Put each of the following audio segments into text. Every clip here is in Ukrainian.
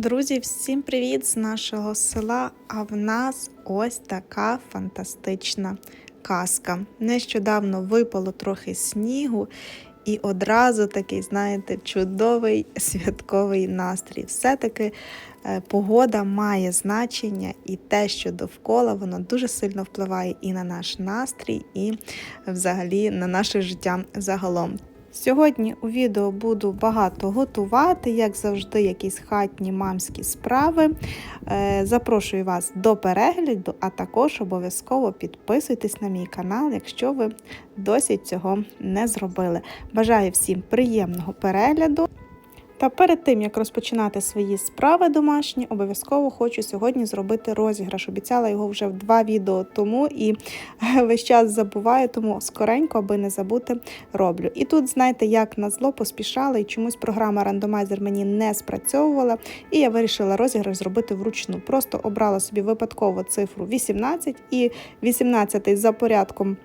Друзі, всім привіт з нашого села. А в нас ось така фантастична казка. Нещодавно випало трохи снігу, і одразу такий, знаєте, чудовий святковий настрій. Все-таки е, погода має значення, і те, що довкола, воно дуже сильно впливає і на наш настрій, і взагалі на наше життя загалом. Сьогодні у відео буду багато готувати, як завжди, якісь хатні мамські справи. Е, Запрошую вас до перегляду, а також обов'язково підписуйтесь на мій канал, якщо ви досі цього не зробили. Бажаю всім приємного перегляду. Та перед тим, як розпочинати свої справи домашні, обов'язково хочу сьогодні зробити розіграш. Обіцяла його вже в два відео тому і весь час забуваю, тому скоренько, аби не забути, роблю. І тут, знаєте, як на зло поспішала, і чомусь програма рандомайзер мені не спрацьовувала, і я вирішила розіграш зробити вручну. Просто обрала собі випадково цифру 18 і 18 за порядком.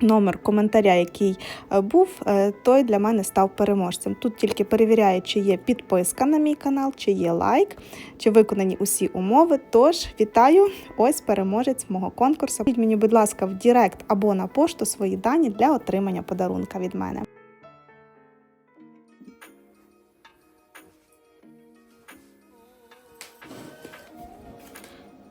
Номер коментаря, який е, був, е, той для мене став переможцем. Тут тільки перевіряю, чи є підписка на мій канал, чи є лайк, чи виконані усі умови. Тож вітаю! Ось переможець мого конкурсу. Піть мені, будь ласка, в Дірект або на пошту свої дані для отримання подарунка від мене.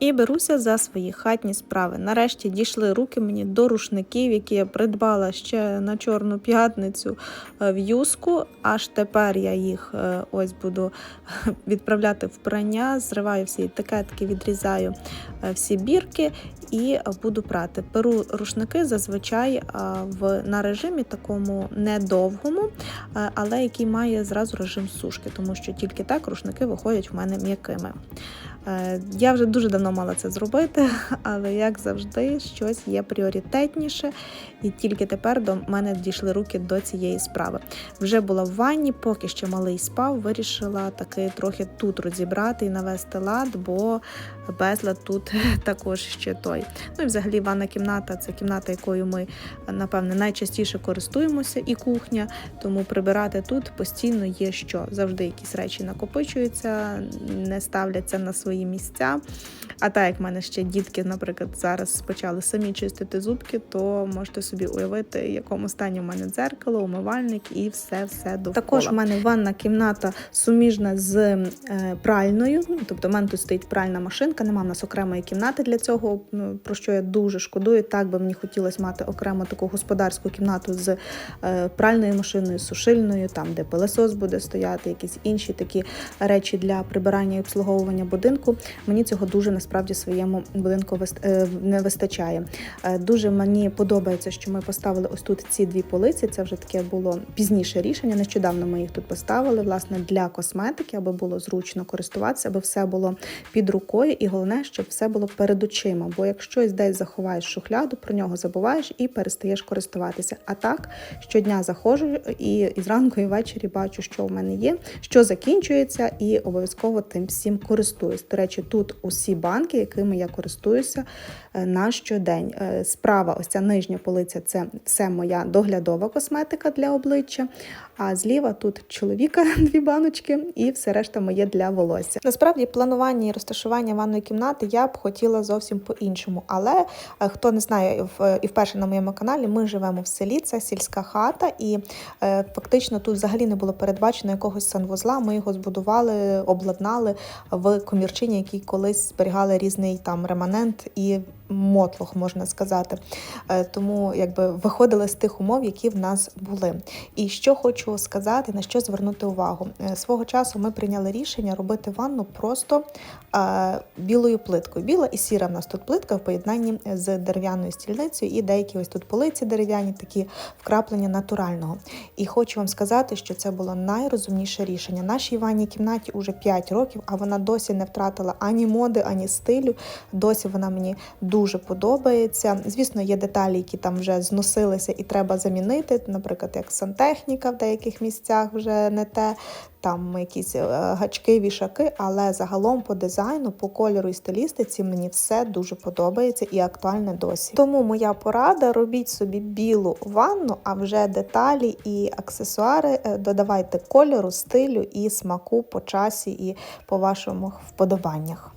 І беруся за свої хатні справи. Нарешті дійшли руки мені до рушників, які я придбала ще на Чорну п'ятницю е, в юску. Аж тепер я їх е, ось буду відправляти в прання, зриваю всі етикетки, відрізаю е, всі бірки і буду прати. Беру рушники зазвичай в на режимі такому недовгому, але який має зразу режим сушки, тому що тільки так рушники виходять в мене м'якими. Я вже дуже давно мала це зробити, але як завжди, щось є пріоритетніше, і тільки тепер до мене дійшли руки до цієї справи. Вже була в ванні, поки ще малий спав, вирішила таки трохи тут розібрати і навести лад, бо безлад тут також ще той. Ну і взагалі ванна кімната це кімната, якою ми, напевне, найчастіше користуємося, і кухня, тому прибирати тут постійно є що. Завжди якісь речі накопичуються, не ставляться на свої місця. А так як в мене ще дітки, наприклад, зараз почали самі чистити зубки, то можете собі уявити, в якому стані в мене дзеркало, умивальник і все-все довкола. Також в мене ванна кімната суміжна з е, пральною. Ну, тобто, в мене тут стоїть пральна машинка, нема в нас окремої кімнати для цього, ну, про що я дуже шкодую. Так би мені хотілося мати окремо таку господарську кімнату з е, пральною машиною, сушильною, там де пилесос буде стояти, якісь інші такі речі для прибирання і обслуговування будинку. Мені цього дуже насправді своєму будинку е, не вистачає. Е, дуже мені подобається, що ми поставили ось тут ці дві полиці. Це вже таке було пізніше рішення. Нещодавно ми їх тут поставили, власне, для косметики, аби було зручно користуватися, аби все було під рукою, і головне, щоб все було перед очима. Бо якщо десь заховаєш шухляду, про нього забуваєш і перестаєш користуватися. А так щодня заходжу і, і зранку, і ввечері бачу, що в мене є, що закінчується, і обов'язково тим всім користуюсь. До речі, тут усі банки, якими я користуюся е, на щодень. Е, Справа, ось ця нижня полиця це все моя доглядова косметика для обличчя. А зліва тут чоловіка дві баночки, і все решта моє для волосся. Насправді, планування і розташування ванної кімнати я б хотіла зовсім по-іншому. Але е, хто не знає, і вперше на моєму каналі ми живемо в селі, це сільська хата, і фактично тут взагалі не було передбачено якогось санвузла. Ми його збудували, обладнали в комірчині, який колись зберігали різний там реманент і мотлох, можна сказати. Е, тому якби виходили з тих умов, які в нас були. І що хочу сказати, на що звернути увагу. Е, свого часу ми прийняли рішення робити ванну просто е, білою плиткою. Біла і сіра в нас тут плитка в поєднанні з дерев'яною стільницею, і деякі ось тут полиці дерев'яні, такі вкраплення натурального. І хочу вам сказати, що це було найрозумніше рішення. Нашій ванній кімнаті уже 5 років, а вона досі не втратила ані моди, ані стилю. Досі вона мені дуже дуже подобається. Звісно, є деталі, які там вже зносилися і треба замінити. Наприклад, як сантехніка в деяких місцях вже не те, там якісь е, гачки, вішаки, але загалом по дизайну, по кольору і стилістиці мені все дуже подобається і актуальне досі. Тому моя порада: робіть собі білу ванну, а вже деталі і аксесуари е, додавайте кольору, стилю і смаку по часі і по вашому вподобаннях.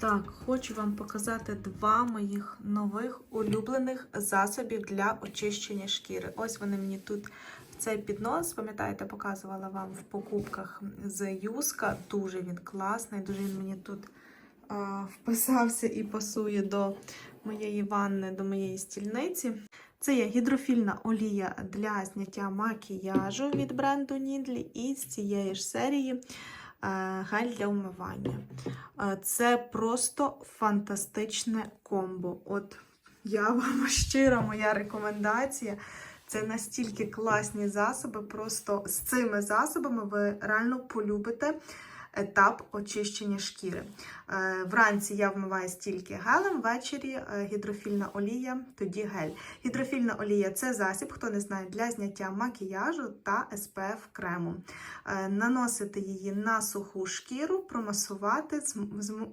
Так, хочу вам показати два моїх нових улюблених засобів для очищення шкіри. Ось вони мені тут в цей піднос, пам'ятаєте, показувала вам в покупках з Юска. Дуже він класний, дуже він мені тут а, вписався і пасує до моєї ванни, до моєї стільниці. Це є гідрофільна олія для зняття макіяжу від бренду Needly і з цієї ж серії гель для вмивання. Е, Це просто фантастичне комбо. От я вам щира моя рекомендація. Це настільки класні засоби. Просто з цими засобами ви реально полюбите етап очищення шкіри. Е, Вранці я вмиваю стільки гелем, ввечері е, гідрофільна олія, тоді гель. Гідрофільна олія це засіб, хто не знає, для зняття макіяжу та SPF крему. Е, Наносити її на суху шкіру, промасувати,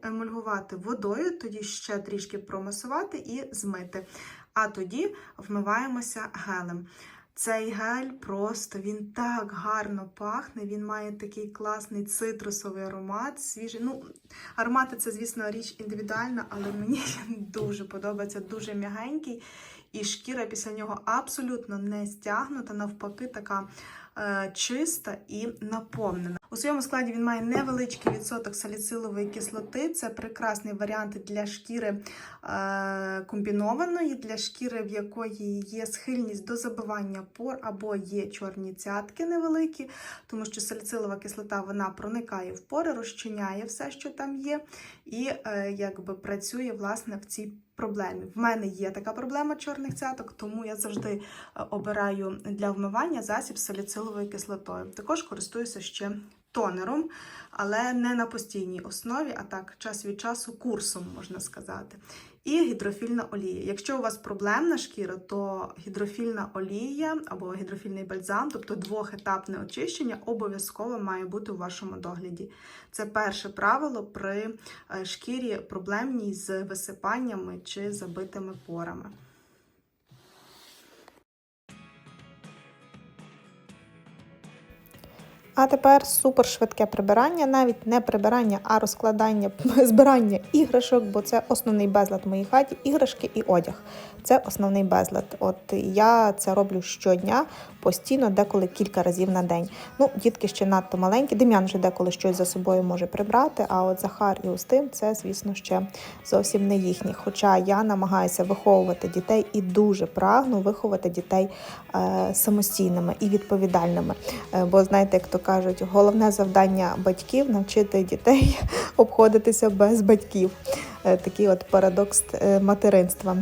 емульгувати водою, тоді ще трішки промасувати і змити. А тоді вмиваємося гелем. Цей гель просто він так гарно пахне. Він має такий класний цитрусовий аромат, свіжий. Ну, аромати це, звісно, річ індивідуальна, але мені дуже подобається, дуже м'ягенький. І шкіра після нього абсолютно не стягнута, навпаки, така е, чиста і наповнена. У своєму складі він має невеличкий відсоток саліцилової кислоти. Це прекрасний варіант для шкіри е, комбінованої, для шкіри, в якої є схильність до забивання пор або є чорні цятки невеликі, тому що саліцилова кислота вона проникає в пори, розчиняє все, що там є, і е, якби працює власне в цій проблемі. В мене є така проблема чорних цяток, тому я завжди е, обираю для вмивання засіб з саліциловою кислотою. Також користуюся ще тонером, але не на постійній основі, а так час від часу курсом можна сказати. І гідрофільна олія. Якщо у вас проблемна шкіра, то гідрофільна олія або гідрофільний бальзам, тобто двохетапне очищення, обов'язково має бути у вашому догляді. Це перше правило при е, шкірі проблемній з висипаннями чи забитими порами. А тепер супер швидке прибирання, навіть не прибирання, а розкладання, збирання іграшок, бо це основний безлад в моїй хаті. Іграшки і одяг. Це основний безлад. От я це роблю щодня, постійно, деколи кілька разів на день. Ну, дітки ще надто маленькі. Дем'ян вже деколи щось за собою може прибрати. А от Захар і Устим це, звісно, ще зовсім не їхні. Хоча я намагаюся виховувати дітей і дуже прагну виховати дітей е, самостійними і відповідальними. Е, бо знаєте, як то кажуть, головне завдання батьків навчити дітей обходитися без батьків. Е, Такий от парадокс е, материнства.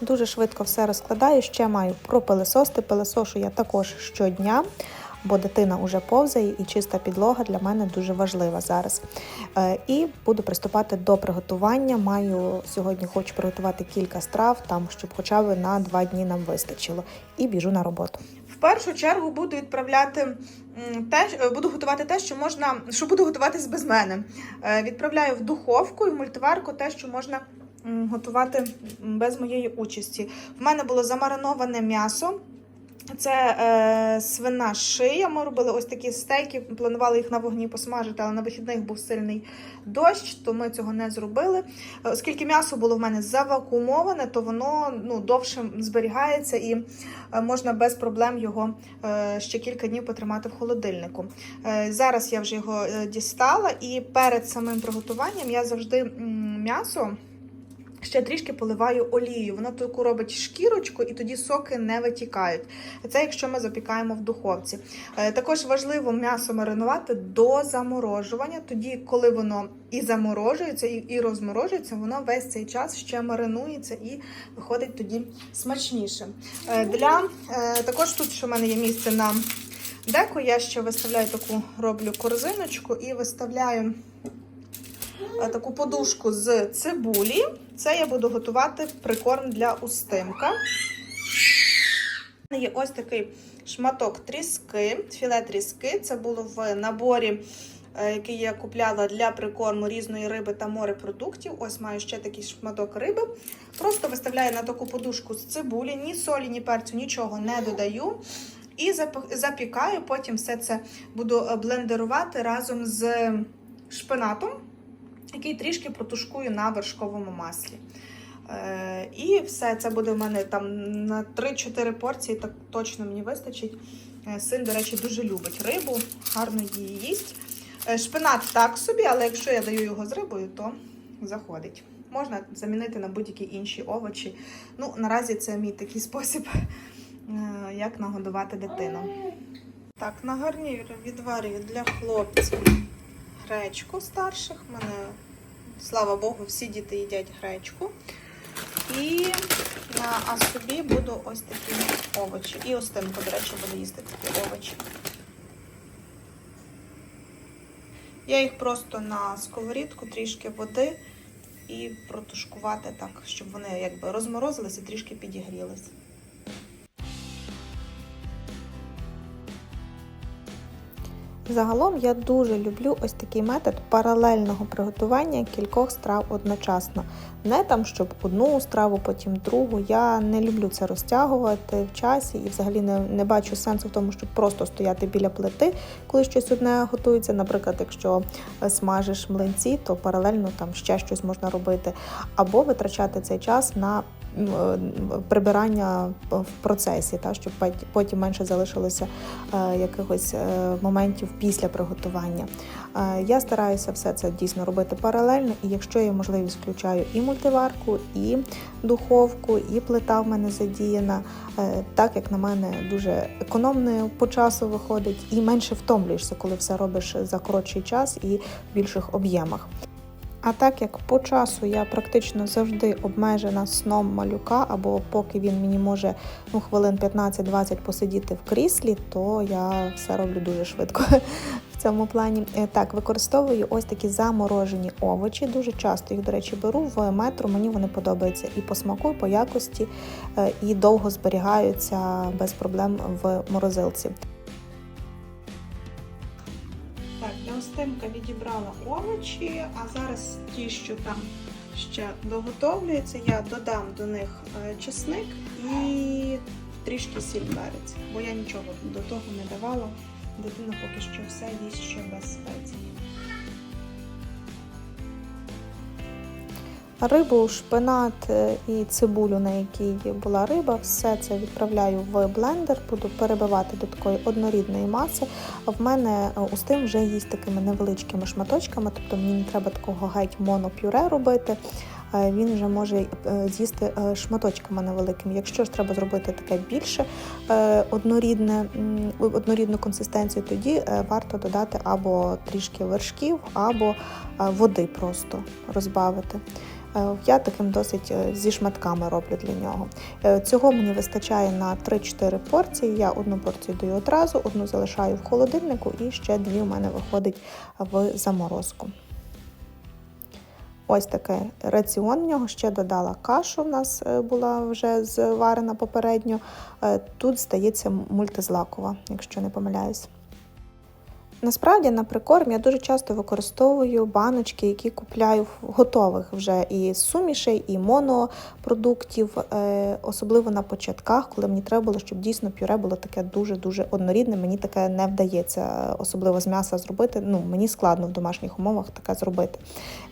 Дуже швидко все розкладаю. Ще маю пропилесости. Пилесошу я також щодня, бо дитина вже повзає і чиста підлога для мене дуже важлива зараз. Е, І буду приступати до приготування. Маю сьогодні хочу приготувати кілька страв, там щоб хоча б на два дні нам вистачило. І біжу на роботу. Першу чергу буду відправляти те, е, буду готувати те, що можна, що буду готуватись без мене. Е, Відправляю в духовку і в мультиварку те, що можна готувати без моєї участі. В мене було замариноване м'ясо. Це е, свина шия. Ми робили ось такі стейки, планували їх на вогні посмажити, але на вихідних був сильний дощ, то ми цього не зробили. Е, Оскільки м'ясо було в мене завакуумоване, то воно ну, довше зберігається і е, можна без проблем його е, ще кілька днів потримати в холодильнику. Е, зараз я вже його е, дістала, і перед самим приготуванням я завжди м'ясо. Ще трішки поливаю олією. Воно таку робить шкірочку, і тоді соки не витікають. Це якщо ми запікаємо в духовці. Е, Також важливо м'ясо маринувати до заморожування. Тоді, коли воно і заморожується, і, розморожується, воно весь цей час ще маринується і виходить тоді смачніше. Е, Для е, також тут, що в мене є місце на Деко я ще виставляю таку роблю корзиночку і виставляю таку подушку з цибулі. Це я буду готувати прикорм для устимка. Є ось такий шматок тріски, філе тріски. Це було в наборі, е, який я купляла для прикорму різної риби та морепродуктів. Ось маю ще такий шматок риби. Просто виставляю на таку подушку з цибулі, ні солі, ні перцю, нічого не додаю. І запікаю, потім все це буду е, блендерувати разом з шпинатом, який трішки протушкую на вершковому маслі. Е, і все це буде в мене там на 3-4 порції, так точно мені вистачить. Е, Син, до речі, дуже любить рибу, гарно її їсть. Е, Шпинат так собі, але якщо я даю його з рибою, то заходить. Можна замінити на будь-які інші овочі. Ну, наразі це мій такий спосіб, як нагодувати дитину. Так, на гарнір відварюю для хлопців гречку старших. У мене, слава Богу, всі діти їдять гречку. І на а собі буду ось такі овочі. І остинку, до речі, буду їсти такі овочі. Я їх просто на сковорідку, трішки води і протушкувати так, щоб вони якби розморозилися, трішки підігрілися. Загалом я дуже люблю ось такий метод паралельного приготування кількох страв одночасно. Не там, щоб одну страву, потім другу. Я не люблю це розтягувати в часі і взагалі не, не бачу сенсу в тому, щоб просто стояти біля плити, коли щось одне готується. Наприклад, якщо смажиш млинці, то паралельно там ще щось можна робити, або витрачати цей час на е, прибирання в процесі, та, щоб потім менше залишилося е, якихось е, моментів після приготування. Е, Я стараюся все це дійсно робити паралельно, і якщо є можливість, включаю і мультиварку, і духовку, і плита в мене задіяна. Е, Так як на мене дуже економно по часу виходить, і менше втомлюєшся, коли все робиш за коротший час і в більших об'ємах. А так як по часу я практично завжди обмежена сном малюка, або поки він мені може ну, хвилин 15-20 посидіти в кріслі, то я все роблю дуже швидко в цьому плані. Е, Так, використовую ось такі заморожені овочі. Дуже часто їх, до речі, беру в метро. Мені вони подобаються і по смаку, і по якості, е, і довго зберігаються без проблем в морозилці. Так, відібрала овочі, а зараз ті, що там ще доготовлюються, я додам до них е, чесник і трішки сіль перець, бо я нічого до того не давала. Дитина поки що все їсть ще без спецій. Рибу, шпинат е, і цибулю, на якій була риба, все це відправляю в блендер, буду перебивати до такої однорідної маси. В мене е, устим вже їсть такими невеличкими шматочками, тобто мені не треба такого геть монопюре робити. Е, Він вже може з'їсти шматочками невеликими. Якщо ж треба зробити таке більше однорідне, однорідну консистенцію, тоді варто додати або трішки вершків, або води просто розбавити. Е, Я таким досить е, зі шматками роблю для нього. Е, Цього мені вистачає на 3-4 порції. Я одну порцію даю одразу, одну залишаю в холодильнику і ще дві у мене виходить в заморозку. Ось таке раціон в нього. Ще додала кашу. В нас була вже зварена попередньо. Тут здається мультизлакова, якщо не помиляюсь. Насправді на прикорм я дуже часто використовую баночки, які купляю готових вже і сумішей, і монопродуктів, е, особливо на початках, коли мені треба було, щоб дійсно пюре було таке дуже-дуже однорідне. Мені таке не вдається, особливо з м'яса зробити. Ну, мені складно в домашніх умовах таке зробити.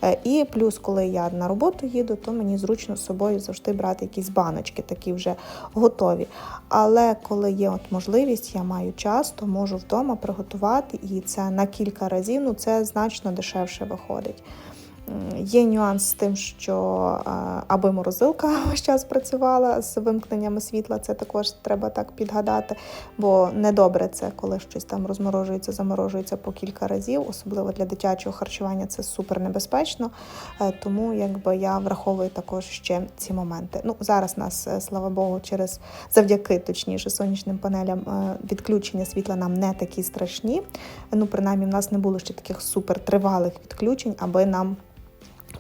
Е, І плюс, коли я на роботу їду, то мені зручно з собою завжди брати якісь баночки, такі вже готові. Але коли є от можливість, я маю час, то можу вдома приготувати, і це на кілька разів, ну це значно дешевше виходить. Є нюанс з тим, що е, аби морозилка весь час працювала з вимкненнями світла, це також треба так підгадати, бо недобре це, коли щось там розморожується, заморожується по кілька разів, особливо для дитячого харчування це супер небезпечно. Е, Тому якби я враховую також ще ці моменти. Ну зараз нас, е, слава Богу, через завдяки точніше сонячним панелям відключення світла нам не такі страшні. Ну, принаймні, в нас не було ще таких супер тривалих відключень, аби нам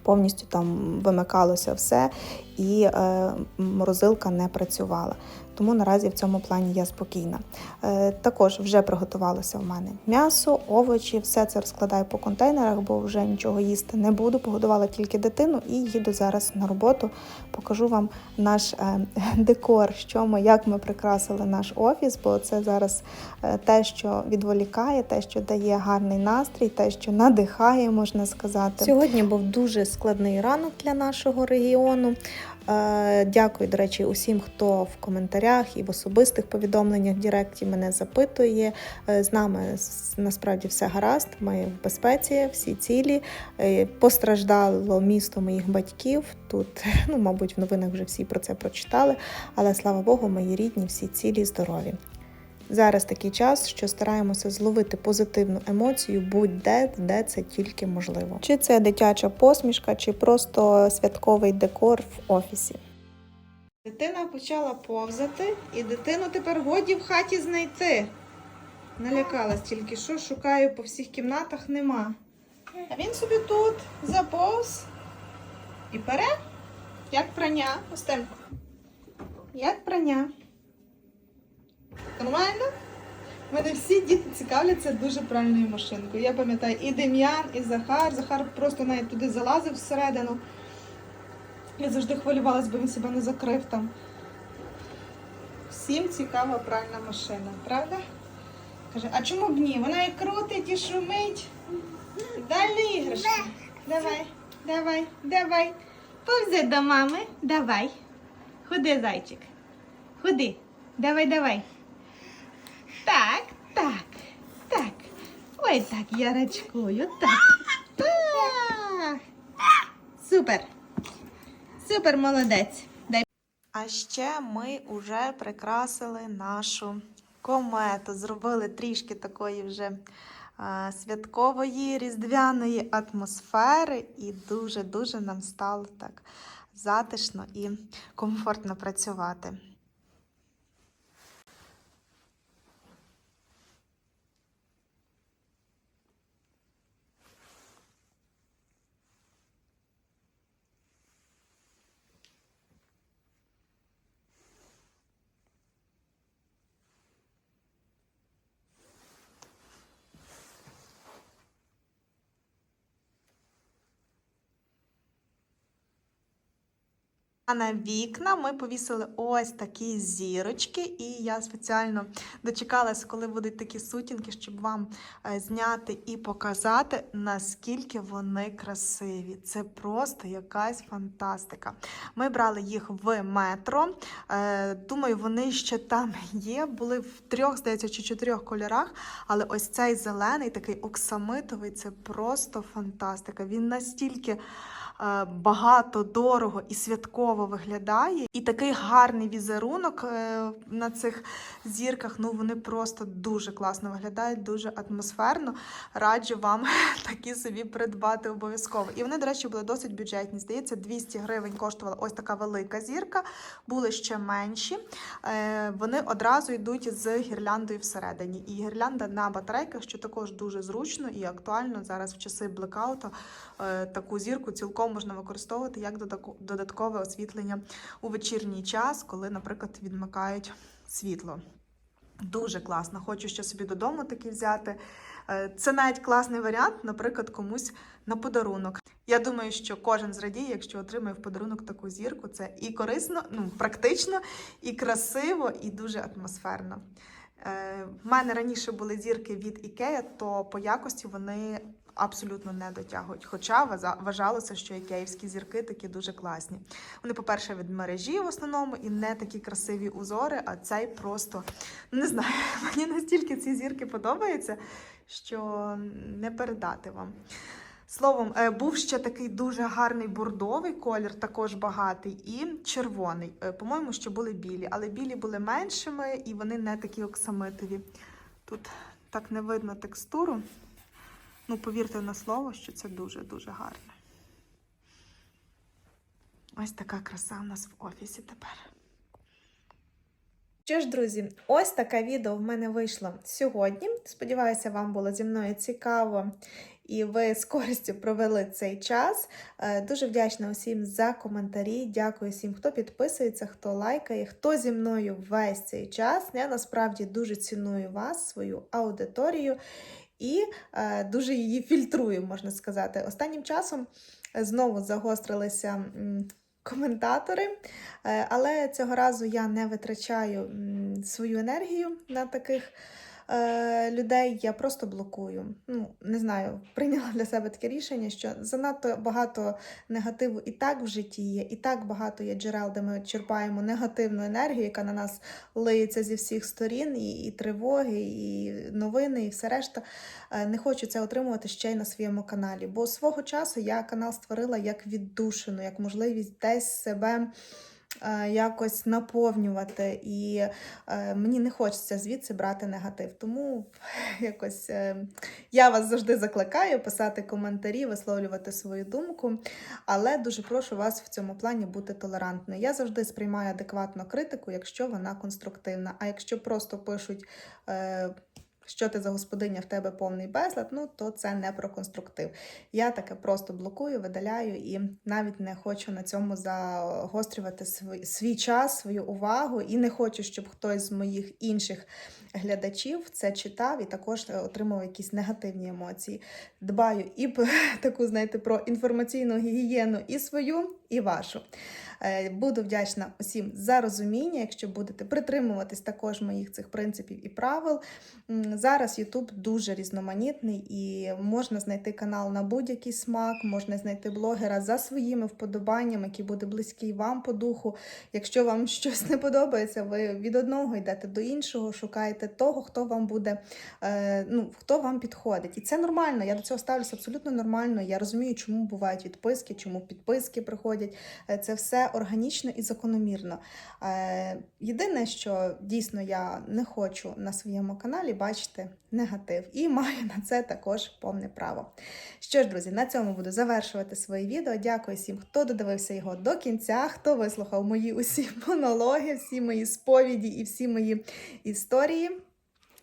повністю там вимикалося все і е, морозилка не працювала. Тому наразі в цьому плані я спокійна. Е, також вже приготувалося в мене м'ясо, овочі, все це розкладаю по контейнерах, бо вже нічого їсти не буду. Погодувала тільки дитину і їду зараз на роботу. Покажу вам наш е, декор, що ми, як ми прикрасили наш офіс, бо це зараз е, те, що відволікає, те, що дає гарний настрій, те, що надихає, можна сказати. Сьогодні був дуже складний ранок для нашого регіону. Е, Дякую, до речі, усім, хто в коментарях і в особистих повідомленнях в Директі мене запитує. Е, З нами насправді все гаразд. Ми в безпеці, всі цілі. Е, Постраждало місто моїх батьків. Тут, ну, мабуть, в новинах вже всі про це прочитали. Але слава Богу, мої рідні, всі цілі, здорові. Зараз такий час, що стараємося зловити позитивну емоцію будь-де, де це тільки можливо. Чи це дитяча посмішка, чи просто святковий декор в офісі. Дитина почала повзати, і дитину тепер годі в хаті знайти. Налякалась тільки що, шукаю по всіх кімнатах нема. А він собі тут заповз і пере, як прання, Остенко. Як прання. Нормально? У мене всі діти цікавляться дуже правильною машинкою. Я пам'ятаю і Дем'ян, і Захар. Захар просто навіть туди залазив всередину. Я завжди хвилювалась, бо він себе не закрив там. Всім цікава пральна машина, правда? Каже, а чому б ні? Вона і крутить, і шумить. Далі іграшки. Давай, давай, давай. Повзи до мами. Давай. Ходи, зайчик. Ходи. Давай, давай. Так, так, так. Ой, так, я рачкую. Так. Так. Супер. Супер, молодець. Дай. А ще ми вже прикрасили нашу комету. Зробили трішки такої вже святкової різдвяної атмосфери, і дуже-дуже нам стало так затишно і комфортно працювати. А на вікна ми повісили ось такі зірочки, і я спеціально дочекалась, коли будуть такі сутінки, щоб вам е, зняти і показати, наскільки вони красиві. Це просто якась фантастика. Ми брали їх в метро. Е, Думаю, вони ще там є. Були в трьох, здається, чи чотирьох кольорах. Але ось цей зелений, такий оксамитовий, це просто фантастика. Він настільки багато, дорого і святково виглядає. І такий гарний візерунок е, на цих зірках. Ну вони просто дуже класно виглядають, дуже атмосферно. Раджу вам такі собі придбати обов'язково. І вони, до речі, були досить бюджетні. Здається, 200 гривень коштувала ось така велика зірка. Були ще менші. Е, Вони одразу йдуть з гірляндою всередині. І гірлянда на батарейках, що також дуже зручно і актуально зараз в часи блекауту. е, Таку зірку цілком можна використовувати як додаткове освітлення у вечірній час, коли, наприклад, відмикають світло. Дуже класно. Хочу ще собі додому такі взяти. Е, Це навіть класний варіант, наприклад, комусь на подарунок. Я думаю, що кожен зрадіє, якщо отримає в подарунок таку зірку. Це і корисно, ну практично, і красиво, і дуже атмосферно. Е, В мене раніше були зірки від Ікея, то по якості вони абсолютно не дотягують. Хоча вважалося, що ікеївські зірки такі дуже класні. Вони, по-перше, від мережі в основному і не такі красиві узори, а цей просто не знаю. Мені настільки ці зірки подобаються, що не передати вам. Словом, е, був ще такий дуже гарний бордовий колір, також багатий, і червоний. Е, По-моєму, що були білі, але білі були меншими і вони не такі оксамитові. Тут так не видно текстуру. Ну, повірте на слово, що це дуже-дуже гарно. Ось така краса у нас в офісі тепер. Що ж, друзі, ось таке відео в мене вийшло сьогодні. Сподіваюся, вам було зі мною цікаво і ви з користю провели цей час. Е, Дуже вдячна усім за коментарі. Дякую всім, хто підписується, хто лайкає, хто зі мною весь цей час. Я насправді дуже ціную вас, свою аудиторію і е, дуже її фільтрую, можна сказати. Останнім часом знову загострилися. Коментатори, Е, але цього разу я не витрачаю свою енергію на таких е, людей. Я просто блокую. Ну, не знаю, прийняла для себе таке рішення, що занадто багато негативу і так в житті є, і так багато є джерел, де ми черпаємо негативну енергію, яка на нас лиється зі всіх сторін, і, і тривоги, і новини, і все решта. Е, Не хочу це отримувати ще й на своєму каналі. Бо свого часу я канал створила як віддушину, як можливість десь себе якось наповнювати. І е, мені не хочеться звідси брати негатив. Тому якось е, я вас завжди закликаю писати коментарі, висловлювати свою думку. Але дуже прошу вас в цьому плані бути толерантною. Я завжди сприймаю адекватно критику, якщо вона конструктивна. А якщо просто пишуть. Що ти за господиня в тебе повний безлад, ну то це не про конструктив. Я таке просто блокую, видаляю і навіть не хочу на цьому загострювати свій, час, свою увагу, і не хочу, щоб хтось з моїх інших глядачів це читав і також е, отримав якісь негативні емоції. Дбаю і таку, знаєте, про інформаційну гігієну і свою, і вашу. Е, Буду вдячна усім за розуміння, якщо будете притримуватись також моїх цих принципів і правил. Зараз YouTube дуже різноманітний і можна знайти канал на будь-який смак, можна знайти блогера за своїми вподобаннями, який буде близький вам по духу. Якщо вам щось не подобається, ви від одного йдете до іншого, шукаєте того, хто вам буде, е, ну, хто вам підходить. І це нормально. Я до цього ставлюся абсолютно нормально. Я розумію, чому бувають відписки, чому підписки приходять. Е, Це все органічно і закономірно. Е, Єдине, що дійсно я не хочу на своєму каналі бачити негатив, і маю на це також повне право. Що ж, друзі, на цьому буду завершувати своє відео. Дякую всім, хто додивився його до кінця, хто вислухав мої усі монологи, всі мої сповіді і всі мої історії.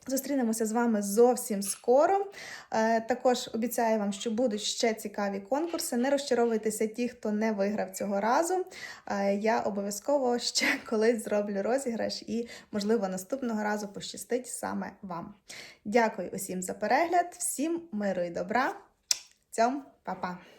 Зустрінемося з вами зовсім скоро. Е, Також обіцяю вам, що будуть ще цікаві конкурси. Не розчаровуйтеся ті, хто не виграв цього разу. Е, Я обов'язково ще колись зроблю розіграш і, можливо, наступного разу пощастить саме вам. Дякую усім за перегляд, всім миру і добра. Цьом, па-па!